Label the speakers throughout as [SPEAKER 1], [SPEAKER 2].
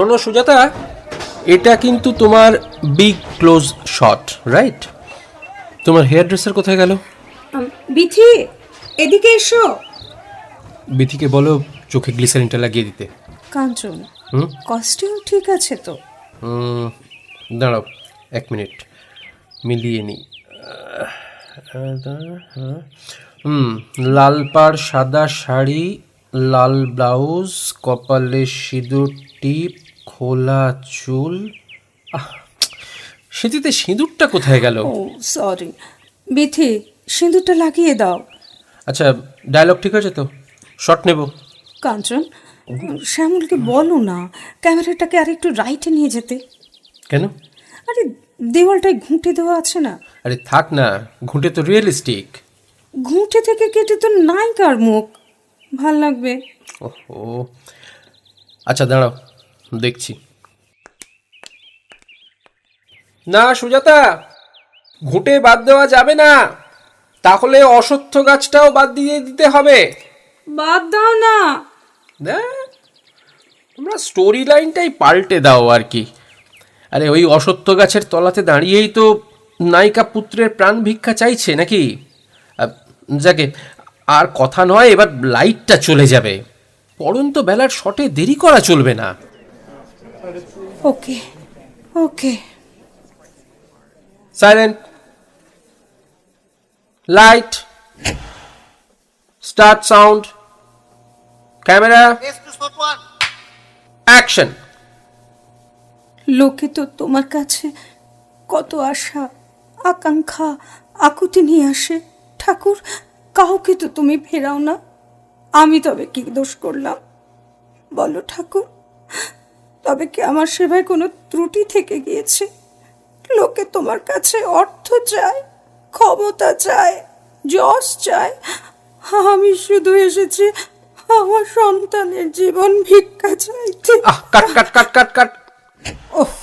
[SPEAKER 1] শোনো সুজাতা এটা কিন্তু তোমার বিগ ক্লোজ শট রাইট তোমার হেয়ার ড্রেসার কোথায় গেল?
[SPEAKER 2] বিথি এদিকে এসো।
[SPEAKER 1] বিথিকে বলো চোখে গ্লিসারিনটা লাগিয়ে দিতে।
[SPEAKER 2] কাঞ্চন
[SPEAKER 1] হুম?
[SPEAKER 2] কস্টিউম ঠিক আছে তো?
[SPEAKER 1] দাঁড়াও এক মিনিট মিলিয়ে নিই। হুম লাল পাড় সাদা শাড়ি লাল ব্লাউজ কপালে সিঁদুর টিপ খোলা চুল? সেটিতে সিঁদুরটা কোথায় গেল?
[SPEAKER 2] ও সরি বিথি সিঁদুরটা লাগিয়ে দাও।
[SPEAKER 1] আচ্ছা ডায়লগ ঠিক আছে তো? শট নেব।
[SPEAKER 2] কাঞ্চন শ্যামলকে বলো না ক্যামেরাটাকে আর একটু রাইটে নিয়ে যেতে।
[SPEAKER 1] কেন?
[SPEAKER 2] আরে দেওয়ালটায় ঘুঁটে দেওয়া আছে না।
[SPEAKER 1] আরে থাক না ঘুঁটে তো রিয়েলিস্টিক
[SPEAKER 2] ঘুঁটে থেকে কেটে তো নায়িকার মুখ। ভালো লাগবে।
[SPEAKER 1] ওহো। আচ্ছা দাঁড়াও। দেখছি। না সুজাতা ঘুঁটে বাদ দেওয়া যাবে না। তাহলে অসত্য গাছটাও বাদ দিয়ে দিতে হবে।
[SPEAKER 2] বাদ দাও না।
[SPEAKER 1] তোমরা স্টোরি লাইনটাই পাল্টে দাও আর কি। আরে ওই অসত্য গাছের তলাতে দাঁড়িয়েই তো নায়িকা পুত্রের প্রাণ ভিক্ষা চাইছে নাকি? যাকে আর কথা নয় এবার লাইটটা চলে যাবে। পড়ন্ত বেলার শটে দেরি করা চলবে না।
[SPEAKER 2] Okay okay
[SPEAKER 1] silent light start sound camera action
[SPEAKER 2] লোকে তো তোমার কাছে কত আশা আকাঙ্ক্ষা আকুতি নিয়ে আসে। ঠাকুর কাউকে তো তুমি ফেরাও না। আমি তবে কি দোষ করলাম? বলো ঠাকুর। তবে কি আমার সেবায় কোনো ত্রুটি থেকে গিয়েছে? লোকে তোমার কাছে অর্থ চায় ক্ষমতা চায় যশ চায়। আমি শুধু এসেছি আমার সন্তানের জীবন ভিক্ষা চাইতে।
[SPEAKER 1] কাট কাট কাট কাট কাট।
[SPEAKER 2] ওহ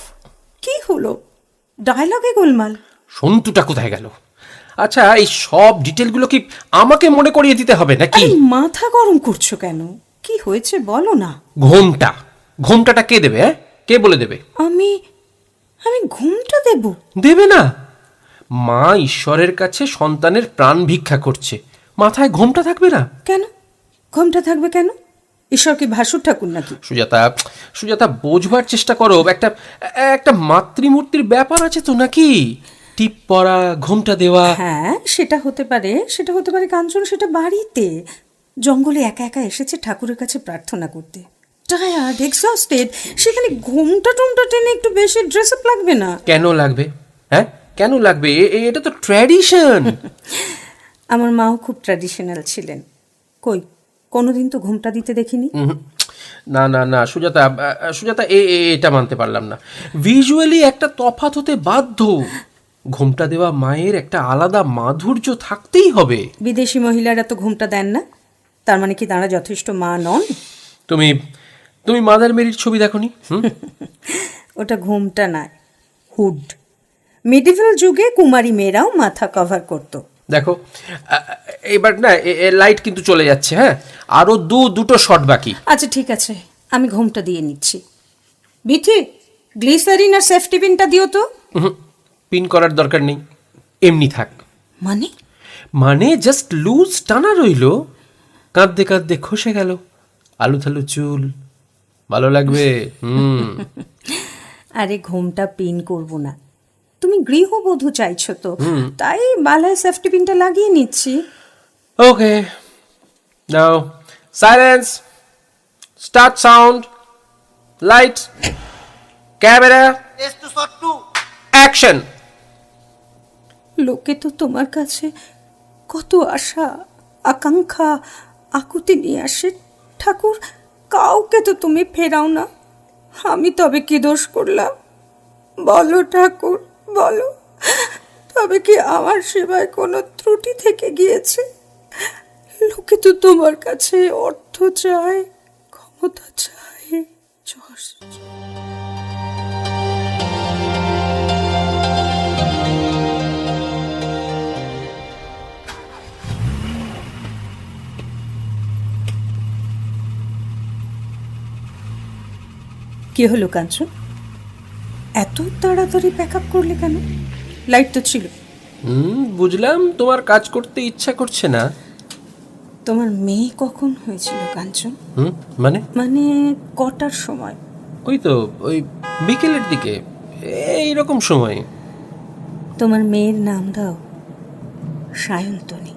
[SPEAKER 2] কি হলো? ডায়লগে গোলমাল।
[SPEAKER 1] সন্তুটা কোথায় গেল? আচ্ছা এই সব ডিটেলগুলো কি আমাকে মনে করিয়ে দিতে হবে নাকি?
[SPEAKER 2] মাথা গরম করছ কেন? কি হয়েছে বলো না।
[SPEAKER 1] ঘোমটা। ঘোমটাটা কে দেবে হ্যাঁ? কে বলে দেবে?
[SPEAKER 2] আমি আমি ঘুমটা দেব।
[SPEAKER 1] দেবে না। মা ঈশ্বরের কাছে সন্তানের প্রাণ ভিক্ষা করছে। মাথায় ঘোমটা থাকবে না?
[SPEAKER 2] কেন? ঘুমটা থাকবে কেন? ঈশ্বর কি ভাসুর ঠাকুর নাকি?
[SPEAKER 1] সুজাতা সুজাতা বোঝবার চেষ্টা করো। একটা একটা মাতৃমূর্তির ব্যাপার আছে তো নাকি? টিপ পরা ঘোমটা দেওয়া।
[SPEAKER 2] হ্যাঁ সেটা হতে পারে সেটা হতে পারে কাঞ্চন সেটা বাড়িতে। জঙ্গলে একা একা এসেছে ঠাকুরের কাছে প্রার্থনা করতে। টায়ার্ড এক্সস্টেড সেখানে ঘুমটা টুমটা টেনে একটু বেশি ড্রেস আপ লাগবে না।
[SPEAKER 1] কেন লাগবে? হ্যাঁ? কেন লাগবে? এটা তো ট্র্যাডিশন
[SPEAKER 2] আমার মাও খুব ট্র্যাডিশনাল ছিলেন। কই কোনোদিন তো ঘুমটা দিতে দেখিনি?
[SPEAKER 1] না না না সুজাতা সুজাতা এ এটা মানতে পারলাম না। ভিজুয়ালি একটা তফাৎ হতে বাধ্য। ঘোমটা দেওয়া মায়ের একটা আলাদা মাধুর্য থাকতেই হবে।
[SPEAKER 2] বিদেশি মহিলারা তো ঘুমটা দেন না। তার মানে কি তারা যথেষ্ট মা নন?
[SPEAKER 1] তুমি তুমি মাদার মেরির ছবি দেখনি?
[SPEAKER 2] ওটা ঘুমটা নয় হুড। মিডিভেল যুগে কুমারী মেয়েরাও মাথা কভার করত।
[SPEAKER 1] দেখো এবার না লাইট কিন্তু চলে যাচ্ছে হ্যাঁ? আরও দু দুটো শট বাকি।
[SPEAKER 2] আচ্ছা ঠিক আছে আমি ঘুমটা দিয়ে নিচ্ছি। বিথি গ্লিসারিন আর সেফটি পিনটা দিও তো।
[SPEAKER 1] পিন করার দরকার নেই এমনি থাক।
[SPEAKER 2] মানে?
[SPEAKER 1] মানে জাস্ট লুজ টানা রইল কাঁদতে কাঁদতে খসে গেল আলু থালু চুল ভালো লাগবে? হুম।
[SPEAKER 2] আরে ঘুমটা পিন করব না। তুমি গৃহবধূ চাইছো তো। তাই বালায় সেফটি পিনটা লাগিয়ে নিচ্ছি।
[SPEAKER 1] ওকে। নাও। Silence start sound light camera action
[SPEAKER 2] লোকে তো তোমার কাছে কত আশা আকাঙ্ক্ষা আকুতি নিয়ে আসে। ঠাকুর কাউকে তো তুমি ফেরাও না। আমি তবে কি দোষ করলাম? বলো ঠাকুর, বলো। তবে কি আমার সেবায় কোনো ত্রুটি থেকে গিয়েছে? লোকে তো তোমার কাছে অর্থ চায়, ক্ষমতা চায়, যশ কি হলো কাঞ্চন? এত তাড়াতাড়ি প্যাক আপ করলে কেন? লাইট তো ছিল।
[SPEAKER 1] হুম বুঝলাম তোমার কাজ করতে ইচ্ছা করছে না।
[SPEAKER 2] তোমার মেয়ে কখন হয়েছিল কাঞ্চন?
[SPEAKER 1] হুম মানে?
[SPEAKER 2] মানে কটার সময়?
[SPEAKER 1] ওই তো ওই বিকেলের দিকে এই রকম সময়।
[SPEAKER 2] তোমার মেয়ের নাম দাও সায়ন্তনী।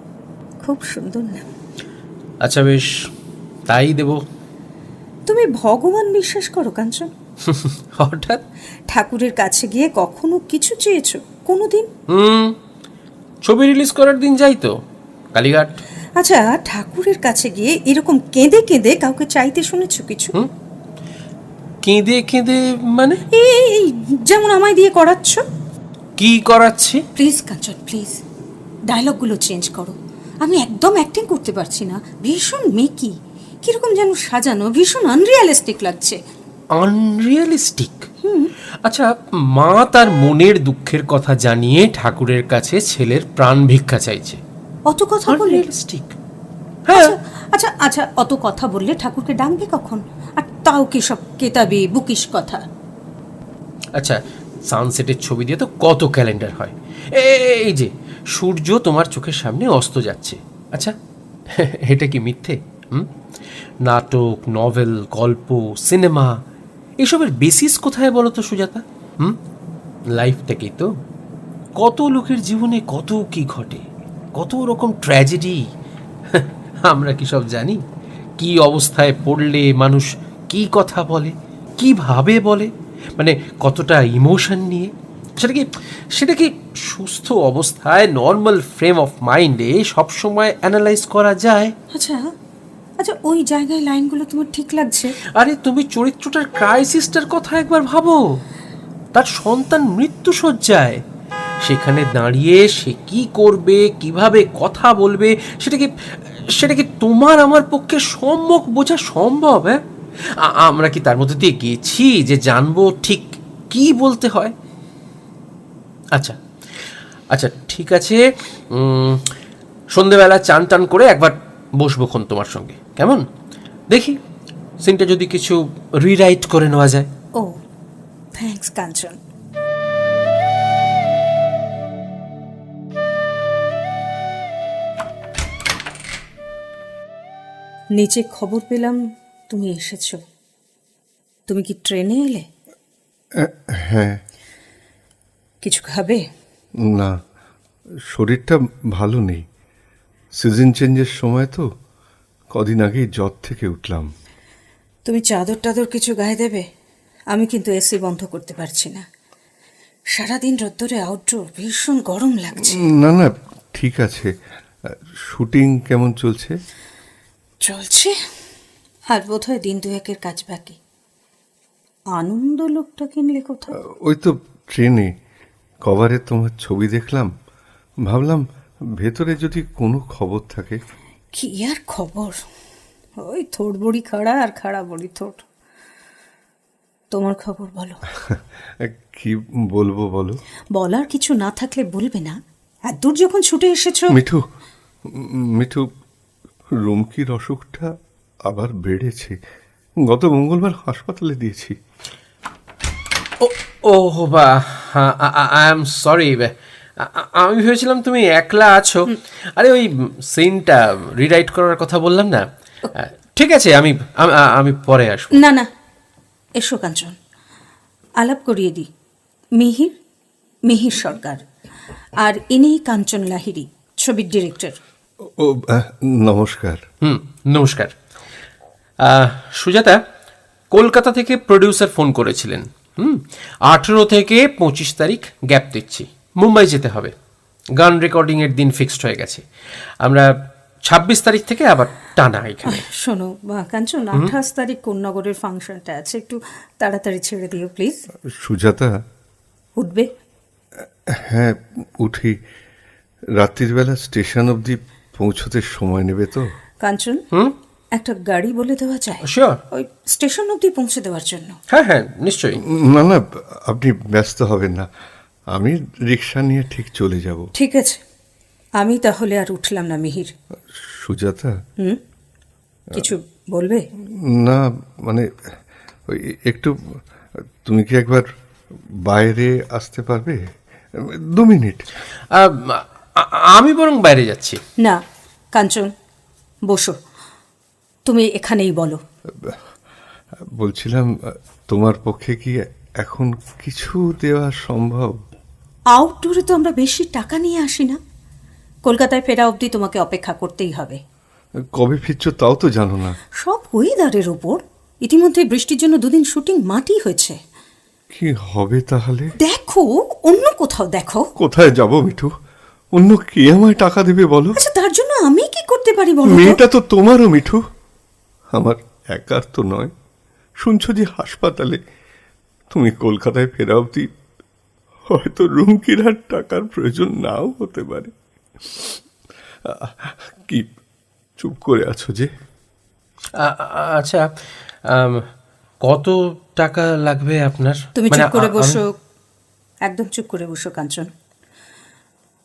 [SPEAKER 2] খুব সুন্দর নাম।
[SPEAKER 1] আচ্ছা বেশ তাই দেব।
[SPEAKER 2] তুমি ভগবান বিশ্বাস করো কাঞ্চন।
[SPEAKER 1] হঠাৎ?
[SPEAKER 2] ঠাকুরের কাছে গিয়ে কখনো কিছু চেয়েছো? কোনোদিন?
[SPEAKER 1] হুম ছবি রিলিজ করার দিন যাই তো কালীঘাট।
[SPEAKER 2] আচ্ছা ঠাকুরের কাছে গিয়ে এরকম কেঁদে কেঁদে কাউকে চাইতে শুনেছো কিছু?
[SPEAKER 1] কেঁদে কেঁদে মানে?
[SPEAKER 2] এই যেমন আমায় দিয়ে করাচ্ছ।
[SPEAKER 1] কি করাচ্ছি?
[SPEAKER 2] প্লিজ কাঞ্চন প্লিজ ডায়লগগুলো চেঞ্জ করো। আমি একদম অ্যাক্টিং করতে পারছি না ভীষণ মেকি। কীরকম যেন সাজানো ভীষণ আনরিয়ালিস্টিক লাগছে।
[SPEAKER 1] আনরিয়ালিস্টিক আচ্ছা মা তার মনের দুঃখের কথা জানিয়ে ঠাকুরের কাছে ছেলের প্রাণ ভিক্ষা চাইছে।
[SPEAKER 2] অত কথা বললে?
[SPEAKER 1] আনরিয়ালিস্টিক হ্যাঁ।
[SPEAKER 2] আচ্ছা আচ্ছা আচ্ছা অত কথা বললে ঠাকুরকে ডাকবে কখন? আর তাও কি সব কেতাবি বুকিশ কথা?
[SPEAKER 1] আচ্ছা সানসেটের ছবি দিয়ে তো কত ক্যালেন্ডার হয়। এই যে সূর্য তোমার চোখের সামনে অস্ত যাচ্ছে। আচ্ছা এটা কি মিথ্যে? হুম? নাটক, নভেল, গল্প, সিনেমা, এসবের বেসিস কোথায় বলো তো সুজাতা? হুম? লাইফ থেকেই তো। কত লোকের জীবনে কত কি ঘটে? কত রকম ট্র্যাজেডি আমরা কি সব জানি? কি অবস্থায় পড়লে মানুষ কি কথা বলে? কীভাবে বলে? মানে কতটা ইমোশন নিয়ে? সেটা কি সেটা কি সুস্থ অবস্থায় নর্মাল ফ্রেম অফ মাইন্ডে সবসময় অ্যানালাইজ করা যায়।
[SPEAKER 2] আচ্ছা। আচ্ছা ওই জায়গায় লাইনগুলো তোমার ঠিক লাগছে?
[SPEAKER 1] আরে, তুমি চরিত্রটার ক্রাইসিসটার কথা একবার ভাবো। তার সন্তান মৃত্যু সজ্জায় সেখানে দাঁড়িয়ে সে কি করবে, কীভাবে কথা বলবে, সেটা কি সেটা কি তোমার আমার পক্ষে সম্যক বোঝা সম্ভব হ্যাঁ? আমরা কি তার মধ্যে দিয়ে গেছি যে জানব ঠিক কি বলতে হয়? আচ্ছা আচ্ছা ঠিক আছে সন্ধেবেলা চান টান করে একবার বসবো খন তোমার সঙ্গে। কেমন? দেখি সিনটা যদি কিছু রিরাইট করে নেওয়া যায়।
[SPEAKER 2] ও থ্যাঙ্কস কাঞ্চন। নিচে খবর পেলাম তুমি এসেছ। তুমি কি ট্রেনে এলে?
[SPEAKER 3] হ্যাঁ।
[SPEAKER 2] কিছু খাবে?
[SPEAKER 3] না শরীরটা ভালো নেই। সিজন চেঞ্জের সময় তো। কদিন আগেই জ্বর থেকে উঠলাম।
[SPEAKER 2] তুমি চাদর টাদর কিছু গায়ে দেবে? আমি কিন্তু এসি বন্ধ করতে পারছি না। সারাদিন রোদ্দুরে আউটডোর ভীষণ গরম লাগছে।
[SPEAKER 3] না না ঠিক আছে। শুটিং কেমন চলছে?
[SPEAKER 2] চলছে। আর বোধ হয় দিন দুয়েকের কাজ বাকি। আনন্দ লোকটা কিনলে কোথাও?
[SPEAKER 3] ওই তো ট্রেনে। কভারে তোমার ছবি দেখলাম। ভাবলাম ভেতরে যদি কোনো খবর থাকে
[SPEAKER 2] কি আর খবর? ওই থোড় বড়ি খাড়া আর খাড়া বড়ি থোট। তোমার খবর বলো।
[SPEAKER 3] কি বলব বলো?
[SPEAKER 2] বলার কিছু না থাকলে বলবে না। এত দূর যখন ছুটে এসেছ
[SPEAKER 3] মিঠু মিঠু রুমকির অসুখটা আবার বেড়েছে? গত মঙ্গলবার হাসপাতালে দিয়েছি।
[SPEAKER 1] ও ও বা আই এম সরি আমি ভেবেছিলাম তুমি একলা আছো। আরে ওই সিনটা রিরাইট করার কথা বললাম না? ঠিক আছে আমি আমি- পরে আসব।
[SPEAKER 2] না না এসো কাঞ্চন। আলাপ করিয়ে দিই। মিহির মিহির সরকার। আর ইনি কাঞ্চন লাহিড়ী ছবির ডিরেক্টর।
[SPEAKER 3] ও নমস্কার।
[SPEAKER 1] হুম নমস্কার। সুজাতা কলকাতা থেকে প্রডিউসার ফোন করেছিলেন। হুম আঠেরো থেকে পঁচিশ তারিখ গ্যাপ দিচ্ছি। মুম্বাই যেতে হবে। গান রেকর্ডিংয়ের দিন ফিক্সড হয়ে গেছে। আমরা ছাব্বিশ তারিখ থেকে আবার টানা এখানে।
[SPEAKER 2] শোনো বা কাঞ্চন আঠাশ তারিখ কোন্নগরের ফাংশনটা আছে? একটু তাড়াতাড়ি ছেড়ে দিও প্লিজ
[SPEAKER 3] সুজাতা?
[SPEAKER 2] উঠবে?
[SPEAKER 3] হ্যাঁ উঠি। রাত্রির বেলা স্টেশন অবধি পৌঁছতে সময় নেবে তো?
[SPEAKER 2] কাঞ্চন একটা গাড়ি বলে দেওয়া যায়?
[SPEAKER 1] শিওর
[SPEAKER 2] ওই স্টেশন অবধি পৌঁছে দেওয়ার জন্য।
[SPEAKER 1] হ্যাঁ হ্যাঁ নিশ্চয়ই।
[SPEAKER 3] না না আপনি ব্যস্ত হবেন না। আমি রিক্সা নিয়ে ঠিক চলে যাব।
[SPEAKER 2] ঠিক আছে। আমি তাহলে আর উঠলাম না মিহির।
[SPEAKER 3] সুজাতা?
[SPEAKER 2] কিছু বলবে?
[SPEAKER 3] না মানে ওই একটু তুমি কি একবার বাইরে আসতে পারবে? দু মিনিট।
[SPEAKER 1] আমি বরং বাইরে যাচ্ছি।
[SPEAKER 2] না কাঞ্চন বসো। তুমি এখানেই বলো।
[SPEAKER 3] বলছিলাম তোমার পক্ষে কি এখন কিছু দেওয়া সম্ভব?
[SPEAKER 2] আউটডোরে তো আমরা বেশি টাকা নিয়ে আসি না। কলকাতায় ফেরা অবধি তোমাকে অপেক্ষা করতেই হবে।
[SPEAKER 3] কবে ফিরছো তাও তো জানো না।
[SPEAKER 2] সব ওয়েদারের ওপর ইতিমধ্যে বৃষ্টির জন্য দুদিন শুটিং মাটি হয়েছে।
[SPEAKER 3] কি হবে তাহলে?
[SPEAKER 2] দেখো অন্য কোথাও দেখো।
[SPEAKER 3] কোথায় যাব মিঠু? অন্য কে আমায় টাকা দেবে বলো?
[SPEAKER 2] আচ্ছা তার জন্য আমি কি করতে পারি বলো?
[SPEAKER 3] মেয়েটা তো তোমারও মিঠু। আমার একার তো নয়। শুনছো যে হাসপাতালে তুমি কলকাতায় ফেরা অবধি হয়তো রুমকির আর টাকার প্রয়োজন নাও হতে পারে। কি চুপ করে আছো যে?
[SPEAKER 1] আচ্ছা কত টাকা লাগবে আপনার?
[SPEAKER 2] তুমি
[SPEAKER 1] মানে
[SPEAKER 2] চুপ করে বসো। একদম চুপ করে বসো কাঞ্চন।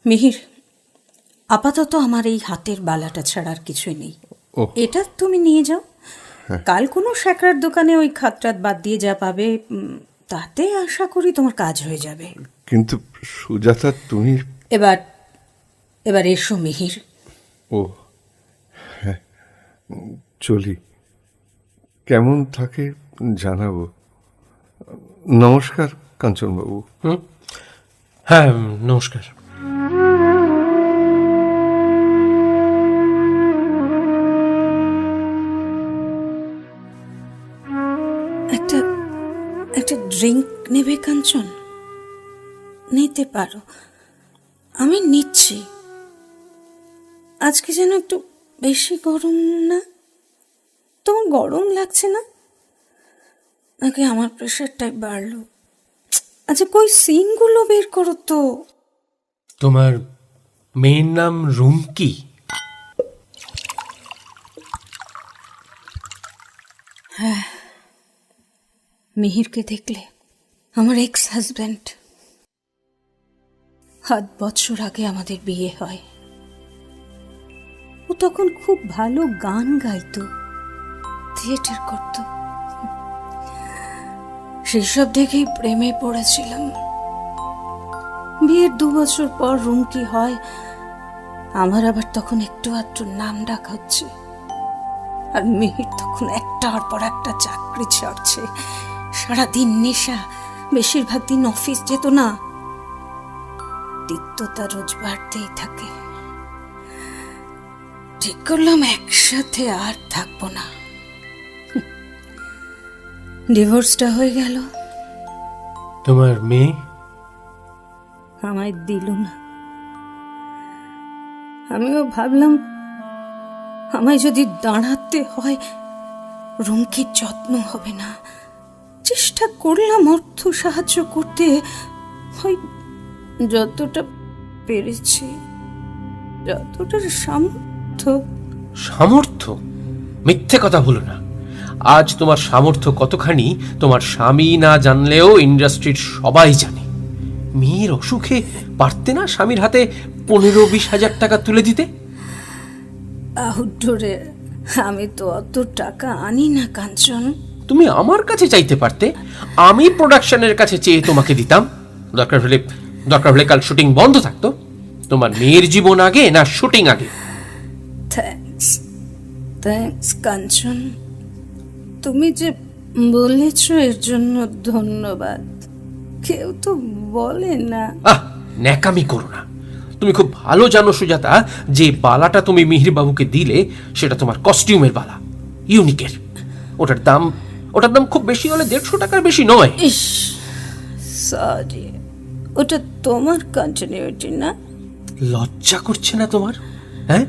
[SPEAKER 2] মিহির আপাতত আমার এই হাতের বালাটা ছাড়া আর কিছুই নেই। এটা তুমি নিয়ে যাও। কাল কোনো স্যাকরার দোকানে ওই খাতরাত বাদ দিয়ে যা পাবে তাতে আশা করি তোমার কাজ হয়ে যাবে।
[SPEAKER 3] কিন্তু সুজাতা তুমি?
[SPEAKER 2] এবার এবার এসো মিহির।
[SPEAKER 3] ও হ্যাঁ চলি। কেমন থাকে জানাব। নমস্কার কাঞ্চনবাবু।
[SPEAKER 1] হুম? হ্যাঁ নমস্কার।
[SPEAKER 2] ড্রিঙ্ক নেবে কাঞ্চন? নিতে পারো। আমি নিচ্ছি। আজকে যেন একটু বেশি গরম না? তোমার গরম লাগছে না? নাকি আমার প্রেশারটাই বাড়লো? আচ্ছা কই সিনগুলো বের করো তো?
[SPEAKER 1] তোমার মেয়ের নাম রুমকি
[SPEAKER 2] মিহিরকে দেখলে আমার এক্স হাজব্যান্ড সাত বছর আগে আমাদের বিয়ে হয়। ও তখন খুব ভালো গান গাইতো, থিয়েটার করত। সেসব দেখেই প্রেমে পড়েছিলাম। বিয়ের দু বছর পর রুমকি হয়, আমার আবার তখন একটু আধটু নাম ডাক হচ্ছে। আর মিহির তখন একটার পর একটা চাকরি ছাড়ছে। সারাদিন নেশা বেশিরভাগ দিন অফিস যেত না। তিক্ততা রোজ বাড়তেই থাকে। ঠিক করলাম একসাথে আর থাকব না। ডিভোর্সটা হয়ে গেল।
[SPEAKER 1] তোমার মেয়ে?
[SPEAKER 2] আমায় দিল না। আমিও ভাবলাম আমায় যদি দাঁড়াতে হয় রুমকির যত্ন হবে না। চেষ্টা করলাম অর্থ সাহায্য করতে। ওই যতটা পেরেছি যতটা সামর্থ্য।
[SPEAKER 1] সামর্থ্য? মিথ্যে কথা বলো না। আজ তোমার সামর্থ্য কতখানি তোমার স্বামী না জানলেও ইন্ডাস্ট্রির সবাই জানে। মেয়ের অসুখে পারতে না স্বামীর হাতে পনেরো বিশ হাজার টাকা তুলে দিতে?
[SPEAKER 2] আউটডোরে আমি তো অত টাকা আনি না কাঞ্চন।
[SPEAKER 1] তুমি আমার কাছে চাইতে পারতে আমি প্রোডাকশনের কাছে চেয়ে তোমাকে দিতাম। দরকার হলে দরকার হলে কাল শুটিং বন্ধ থাকতো। তোমার মেয়ের জীবন আগে না শুটিং আগে?
[SPEAKER 2] Thanks thanks Kanchan. তুমি যে বলেছ এর জন্য ধন্যবাদ। কেউ তো বলে না।
[SPEAKER 1] আহ ন্যাকামি করো না। তুমি খুব ভালো জানো সুজাতা যে বালাটা তুমি মিহির বাবুকে দিলে সেটা তোমার কস্টিউমের বালা ইউনিকের ওটার দাম ওটার দাম খুব বেশি হলে দেড়শো টাকার বেশি নয়।
[SPEAKER 2] ইস সরি ওটা তোমার কন্টিনিউটি না?
[SPEAKER 1] লজ্জা করছে না তোমার? হ্যাঁ?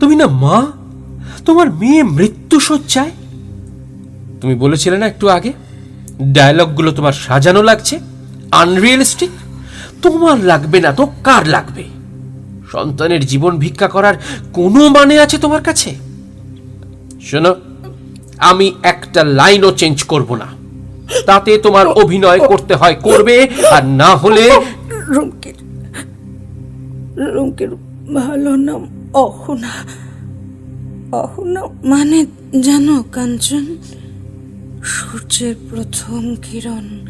[SPEAKER 1] তুমি না মা? তোমার মেয়ে মৃত্যু শয্যায়? তুমি বলেছিলে না একটু আগে? ডায়লগগুলো তোমার সাজানো লাগছে? আনরিয়েলিস্টিক তোমার লাগবে না তো কার লাগবে? সন্তানের জীবন ভিক্ষা করার কোনো মানে আছে তোমার কাছে? শোনো আমি একটা লাইনও চেঞ্জ করব না। তাতে তোমার অভিনয় করতে হয়, করবে, আর না হলে
[SPEAKER 2] রুমকির রুমকির ভালো নাম অহনা। অহনা মানে জানো কাঞ্চন? সূর্যের প্রথম কিরণ।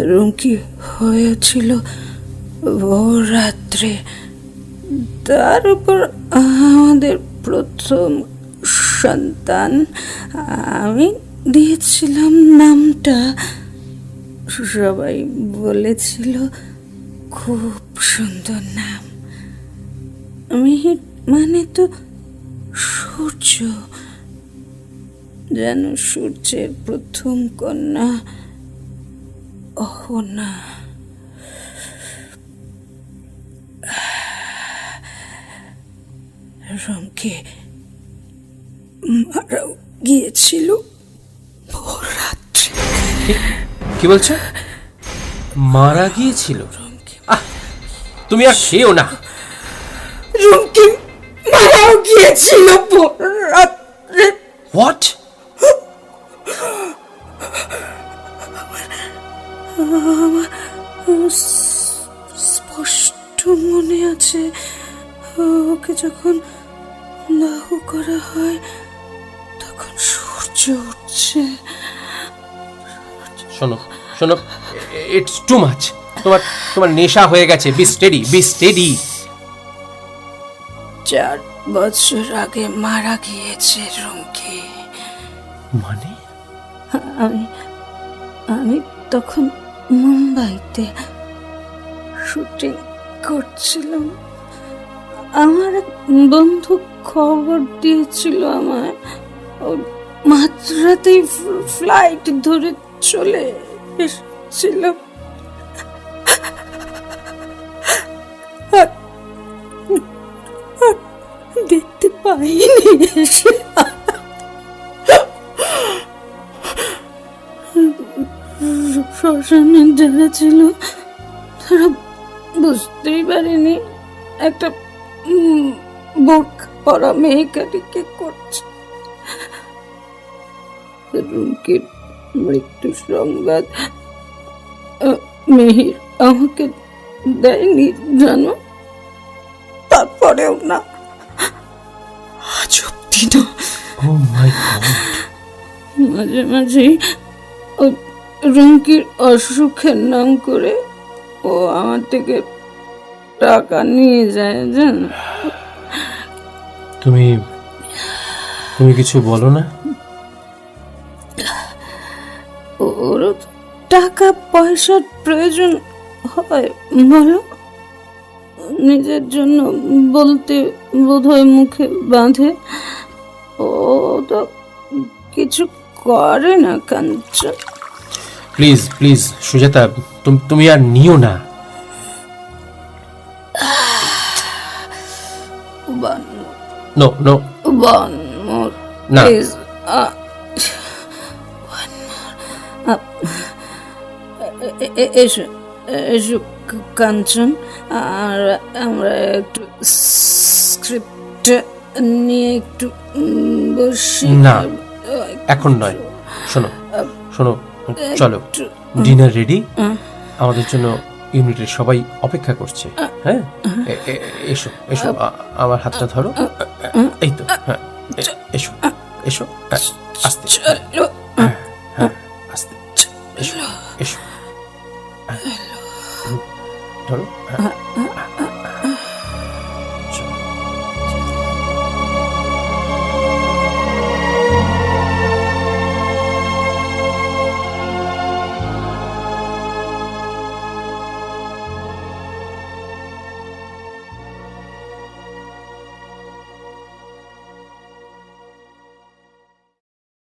[SPEAKER 2] রুমকি হয়েছিল ভোর রাত্রে তার উপর আমাদের প্রথম সন্তান, আমি দিয়েছিলাম নামটা। সবাই বলেছিল, খুব সুন্দর নাম। মিহির মানে তো সূর্য। যেন সূর্যের প্রথম কন্যা অহনা। রমকে মারাও গিয়েছিল ভোর রাত্রে।
[SPEAKER 1] কি? বলছো? মারা গিয়েছিল? তুমি আর খেও না।
[SPEAKER 2] রুমকি মারাও গিয়েছিল ভোর রাত্রে।
[SPEAKER 1] হোয়াট
[SPEAKER 2] স্পষ্ট মনে আছে ওকে যখন দাহ করা হয় উঠছে
[SPEAKER 1] শোনো শোনো ইটস টু মাচ তোমার তোমার নেশা হয়ে গেছে। বি স্টেডি বি স্টেডি
[SPEAKER 2] চার বছর আগে মারা গিয়েছে রুমকি।
[SPEAKER 1] মানে?
[SPEAKER 2] আমি আমি তখন মুম্বাইতে শুটিং করছিলাম। আমার এক বন্ধু খবর দিয়েছিল আমায়। ও মাত্রাতেই ফ্লাইট ধরে চলে এসেছিল। দেখতে পাইনি। এসে শ্মশানে যারা ছিল, তারা বুঝতেই পারেনি, একটা বোরখা পরা মেয়েকাটিকে করছে। রুমকির মৃত্যু সংবাদ মেহির আমাকে দেয়নি জানো? তারপরেও না আজ অব্দি না।
[SPEAKER 1] ও
[SPEAKER 2] মাঝে ওই রুমকির অসুখের নাম করে ও আমার থেকে টাকা নিয়ে যায় জান?
[SPEAKER 1] তুমি তুমি কিছু বলো না?
[SPEAKER 2] ওরও টাকা পয়সার প্রয়োজন হয় বলো? নিজের জন্য বলতে বোধহয় মুখে বাঁধে। ও তো কিছু করে না কাঞ্চন।
[SPEAKER 1] প্লিজ প্লিজ সুজাতা তুমি আর নিও না।
[SPEAKER 2] বান
[SPEAKER 1] নো নো।
[SPEAKER 2] more
[SPEAKER 1] না।
[SPEAKER 2] please এসো এসো কাঞ্চন। আর আমরা একটু স্ক্রিপ্ট নিয়ে একটু বসি।
[SPEAKER 1] না। এখন নয়। শোনো শোনো চলো ডিনার রেডি আমাদের জন্য ইউনিটের সবাই অপেক্ষা করছে হ্যাঁ? এসো এসো আমার হাতটা ধরো। এই তো হ্যাঁ এসো এসো হ্যাঁ, আস্তে
[SPEAKER 2] চলো।
[SPEAKER 1] হ্যাঁ আস্তে এসো এসো। হ্যাঁ, ধরো হ্যাঁ,